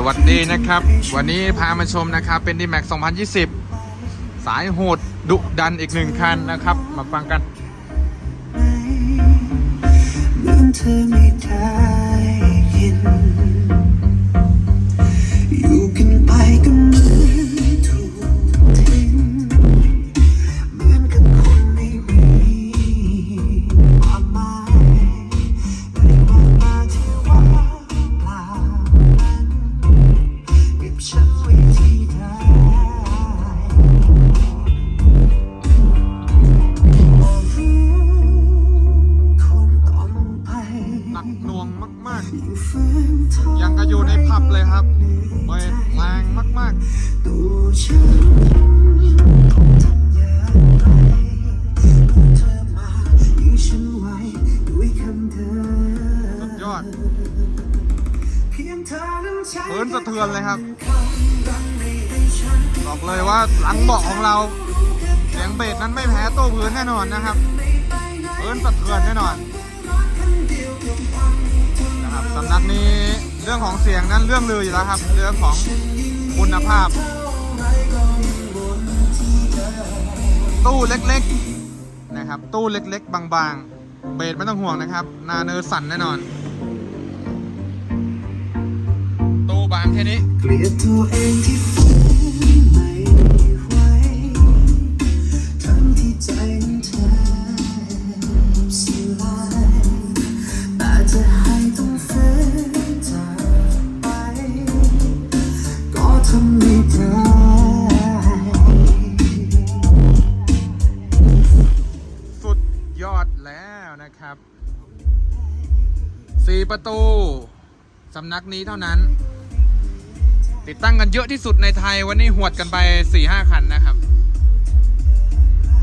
สวัสดีนะครับ วันนี้พามาชมนะครับ เป็นดีแม็ก2020 สายโหดดุดันอีกหนึ่งคันนะครับ มาฟังกันเธอไม่ได้ยิน ยังก็อยู่ในผับเลยครับเปิดแรงมากมายึดฉันไว้ด้วยคำเดิๆสุดยอดเพียงเธอนั้นใช้พื้นสะเทือนเลยครับ บอกเลยว่าหลังเบาะของเราเสียงเบสนั้นไม่แพ้โต้พื้นแน่นอนนะครับพื้นสะเทือนแน่นอน นะครับสำนักนี้เรื่องของเสียงนั้นเรื่องลืออยู่แล้วครับ เรื่องของคุณภาพ ตู้เล็กๆนะครับ ตู้เล็กๆ บางๆ เบสไม่ต้องห่วงนะครับ นาเนอร์สั่นแน่นอน ตู้บางแค่นี้ นะครับสี่ประตูสำนักนี้เท่านั้น ติดตั้งกันเยอะที่สุดในไทยวันนี้หวดกันไป4-5คันนะครับ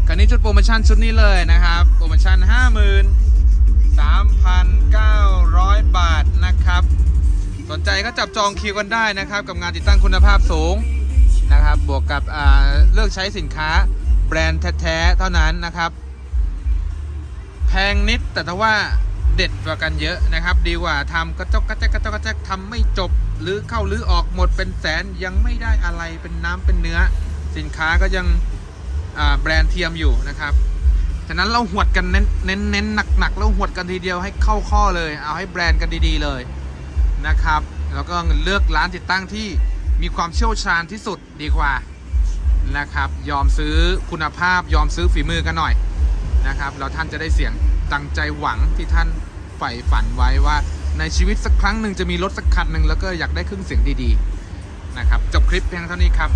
คันนี้ชุดโปรโมชั่นชุดนี้เลยนะครับ โปรโมชั่น 53,900 บาทนะครับ สนใจก็จับจองคิวกันได้นะครับ กับงานติดตั้งคุณภาพสูงนะครับ บวกกับเลือกใช้สินค้าแบรนด์แท้ๆเท่านั้นนะครับ งนิดแต่ถ้าว่าเด็ดกว่ากันเยอะนะครับ ดีกว่าทำกระจกกระแจกกระจกกระแจกทำไม่จบหรือเข้าหรือออกหมดเป็นแสนยังไม่ได้อะไรเป็นน้ำเป็นเนื้อ สินค้าก็ยังแบรนด์เทียมอยู่นะครับฉะนั้นเราหวดกันเน้นเน้นเน้นหนักหนักๆแล้วหวดกันทีเดียวให้เข้าข้อเลย เอาให้แบรนด์กันดีๆเลยนะครับ แล้วก็เลือกร้านติดตั้งที่มีความเชี่ยวชาญที่สุดดีกว่านะครับ ยอมซื้อคุณภาพยอมซื้อฝีมือกันหน่อย นะครับแล้วท่านจะได้เสียงตั้งใจหวังที่ท่านใฝ่ฝันไว้ว่า ในชีวิตสักครั้งหนึ่งจะมีรถสักคันหนึ่งแล้วก็อยากได้เครื่องเสียงดีๆนะครับจบคลิปเพียงเท่านี้ครับ